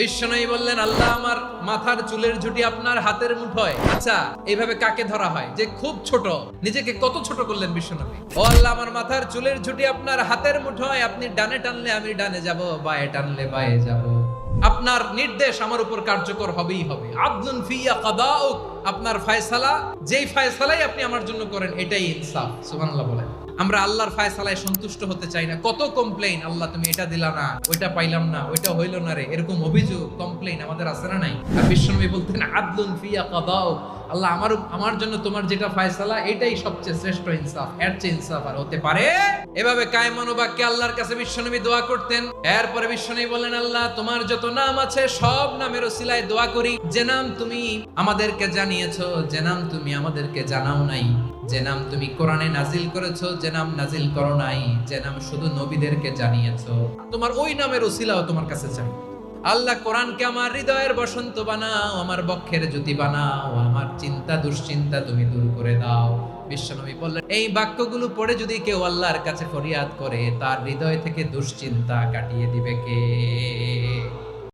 বিশ্বনয়ী বললেন, আল্লাহ, আমার মাথার চুলের ঝুটি আপনার হাতের মুঠোয়। আচ্ছা এইভাবে কাকে ধরা হয়? যে খুব ছোট। নিজেকে কত ছোট করলেন বিশ্বনবী ও আল্লাহ, আমার মাথার চুলের ঝুটি আপনার হাতের মুঠোয়। আপনি ডানে টানলে আমি ডানে যাব, বায়ে টানলে বায়ে যাব। আপনার নির্দেশ আমার উপর কার্যকর হবেই হবে। আব্দুন ফিয়া আপনার ফায়সালা, যেই ফায়সালাই আপনি আমার জন্য করেন, এটাই ইনসাফ। বলেন। আমরা আল্লাহর ফায়সালায় সন্তুষ্ট হতে চাই না। কত কমপ্লেইন আল্লাহ, তুমি এটা দিলা না, ওইটা পাইলাম না, ওইটা হইল না রে। এরকম অভিযোগ কমপ্লেইন আমাদের আছে না নাই? আর বিশ্বনবী বলতেন, আদলুন ফিয়া আল্লাহ আমার আমার জন্য তোমার যেটা ফায়সালা, এটাই সবচেয়ে শ্রেষ্ঠ ইনসাফ। এর চেয়ে ইনসাফ আর হতে পারে? এভাবে বাক্যে আল্লাহর কাছে বিশ্বনবী দোয়া করতেন। এরপরে বিশ্বনবী বললেন, আল্লাহ, তোমার যত নাম আছে, সব নামের ওসিলায় দোয়া করি। যে নাম তুমি আমাদেরকে জানিয়েছো, যে নাম তুমি আমাদেরকে জানাও নাই। যে নাম তুমি কোরআনে নাজিল করেছ, যে নাম নাজিল করো নাই। যে নাম শুধু নবীদেরকে জানিয়েছো। তোমার ওই নামের ওসিলাও তোমার কাছে চাই। আল্লাহ কোরআনকে আমার হৃদয়ের বসন্ত বানাও, আমার বক্ষের জ্যোতি বানাও, আমার চিন্তা দুশ্চিন্তা তুমি দূর করে দাও। বিশ্বনবী বললেন, এই বাক্যগুলো পড়ে যদি কেউ আল্লাহর কাছে ফরিয়াদ করে, তার হৃদয় থেকে দুশ্চিন্তা কাটিয়ে দিবে কে?